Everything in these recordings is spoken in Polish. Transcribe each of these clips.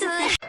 思。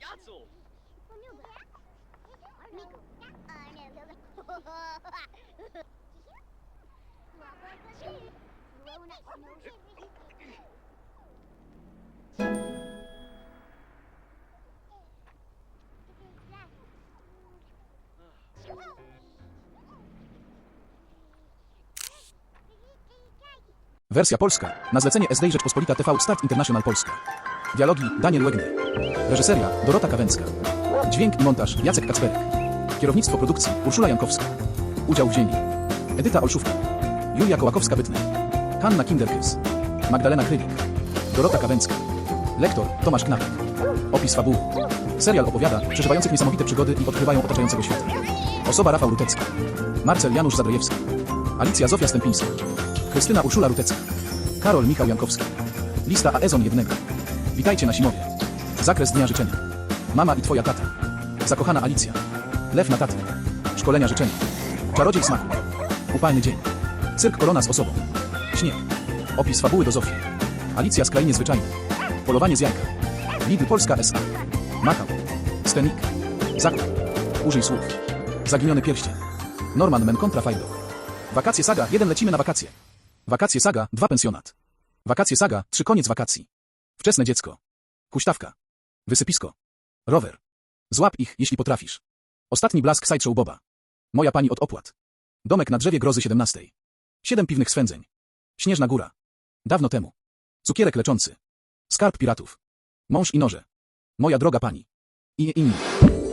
Yatzel! Wersja polska. Na zlecenie SD Rzeczpospolita TV Start International Polska. Dialogi Daniel Łegny. Reżyseria Dorota Kawęcka. Dźwięk i montaż Jacek Kacperek. Kierownictwo produkcji Urszula Jankowska. Udział wzięli Edyta Olszówka. Julia Kołakowska-Bytny. Hanna Kinderkys. Magdalena Krylik. Dorota Kawęcka. Lektor Tomasz Knapek. Opis fabuły. Serial opowiada przeżywających niesamowite przygody i odkrywają otaczającego świata. Osoba Rafał Rutecki. Marcel Janusz Zadrojewski. Alicja Zofia Stępińska. Krystyna Urszula Rutecka. Karol Michał Jankowski. Lista Aezon jednego. Witajcie na Simowie. Zakres dnia życzenia. Mama i twoja tata. Zakochana Alicja. Lew na taty. Szkolenia życzenia. Czarodziej smaku. Upalny dzień. Cyrk Korona z osobą. Śnieg. Opis fabuły do Zofii. Alicja z krainy zwyczajnej. Polowanie z jajka. Lidl Polska S.A. Makał. Stenik. Zakup. Użyj słów. Zaginiony pierścień. Norman Men kontra Fajdo. Wakacje Saga 1 lecimy na wakacje. Wakacje Saga 2 pensjonat. Wakacje Saga 3 koniec wakacji. Wczesne dziecko. Huśtawka. Wysypisko. Rower. Złap ich, jeśli potrafisz. Ostatni blask sideshow Boba. Moja pani od opłat. Domek na drzewie grozy 17. Siedem piwnych swędzeń. Śnieżna góra. Dawno temu. Cukierek leczący. Skarb piratów. Mąż i noże. Moja droga pani. I inni.